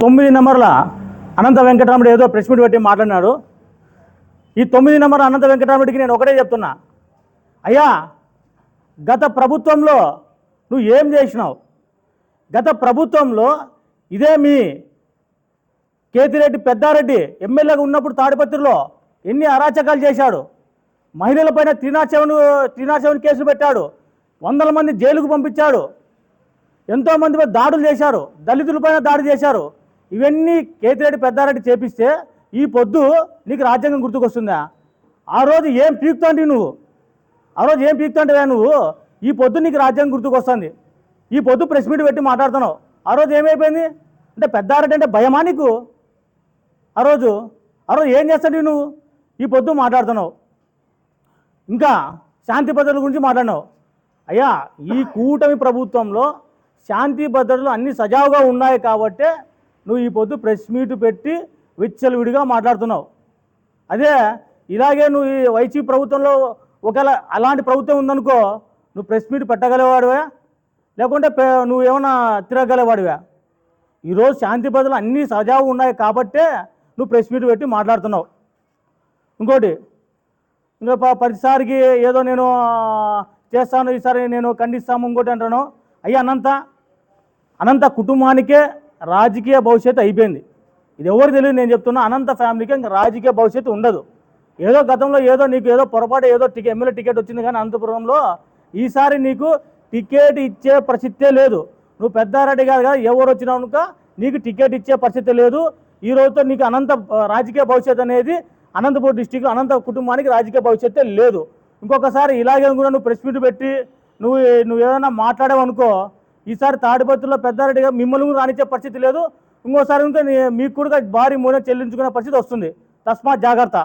తొమ్మిది నెంబర్ల అనంత వెంకటరాముడు ఏదో press meet పెట్టి మాట్లాడినాడు. ఈ తొమ్మిది నెంబర్ అనంత వెంకటరాముడికి నేను ఒకటే చెప్తున్నా. అయ్యా గత ప్రభుత్వంలో నువ్వు ఏం చేసినావు? గత ప్రభుత్వంలో ఇదే మీ కేతిరెడ్డి పెద్దారెడ్డి ఎమ్మెల్యేగా ఉన్నప్పుడు తాడిపత్రిలో ఎన్ని అరాచకాలు చేశాడు? మహిళలపైన త్రినాశవన్ త్రినాశవన్ కేసులు పెట్టాడు. వందల మంది జైలుకు పంపించాడు. ఎంతోమంది దాడులు చేశారు దళితులపైన దాడి చేశారు. ఇవన్నీ కేతిరెడ్డి పెద్దారెడ్డి చేపిస్తే ఈ పొద్దు నీకు రాజ్యాంగం గుర్తుకొస్తుందా? ఆ రోజు ఏం పీకుతాంటి నువ్వు? ఆ రోజు ఏం పీకుతాంటివా నువ్వు? ఈ పొద్దు నీకు రాజ్యాంగం గుర్తుకొస్తుంది. ఈ పొద్దు ప్రెస్ మీట్ పెట్టి మాట్లాడుతున్నావు. ఆ రోజు ఏమైపోయింది? అంటే పెద్దారెడ్డి అంటే భయమా నీకు? ఆ రోజు ఆ రోజు ఏం చేస్తాడు నువ్వు? ఈ పొద్దు మాట్లాడుతున్నావు. ఇంకా శాంతి భద్రతల గురించి మాట్లాడినావు. అయ్యా ఈ కూటమి ప్రభుత్వంలో శాంతి భద్రతలు అన్ని సజావుగా ఉన్నాయి కాబట్టే నువ్వు ఈ పొద్దు ప్రెస్ మీట్ పెట్టి విచ్చలవిడిగా మాట్లాడుతున్నావు. అదే ఇలాగే నువ్వు ఈ వైసీపీ ప్రభుత్వంలో ఒకవేళ అలాంటి ప్రభుత్వం ఉందనుకో నువ్వు ప్రెస్ మీట్ పెట్టగలవాడివా లేకుంటే నువ్వు ఏమైనా తిరగగలవాడివా ఈరోజు శాంతి భద్రతలు అన్నీ సజావు ఉన్నాయి కాబట్టే నువ్వు ప్రెస్ మీట్ పెట్టి మాట్లాడుతున్నావు. ఇంకోటి ఇంకా ప్రతిసారికి ఏదో నేను చేస్తాను ఈసారి నేను ఖండిస్తాము ఇంకోటి అంటాను అయ్యా అనంత. అనంత కుటుంబానికే రాజకీయ భవిష్యత్తు అయిపోయింది. ఇది ఎవరు తెలియదు నేను చెప్తున్నా అనంత ఫ్యామిలీకి ఇంకా రాజకీయ భవిష్యత్తు ఉండదు. ఏదో గతంలో ఏదో నీకు ఏదో పొరపాటు ఏదో టికెట్ ఎమ్మెల్యే టికెట్ వచ్చింది కానీ అనంతపురంలో ఈసారి నీకు టికెట్ ఇచ్చే పరిస్థితే లేదు. నువ్వు పెద్దారెడ్డి కాదు కదా ఎవరు వచ్చినా కనుక నీకు టికెట్ ఇచ్చే పరిస్థితి లేదు. ఈ రోజుతో నీకు అనంత రాజకీయ భవిష్యత్తు అనేది అనంతపూర్ డిస్టిక్ అనంత కుటుంబానికి రాజకీయ భవిష్యత్తే లేదు. ఇంకొకసారి ఇలాగే కూడా నువ్వు ప్రెస్ మీట్ పెట్టి నువ్వు నువ్వు ఏదైనా మాట్లాడావనుకో ఈసారి తాడిపత్రిలో పెద్దారెడ్డిగా మిమ్మల్ని కూడా రానిచ్చే పరిస్థితి లేదు. ఇంకోసారి ఉంటే మీకు కూడా భారీ మూలం చెల్లించుకునే పరిస్థితి వస్తుంది. తస్మాత్ జాగ్రత్త.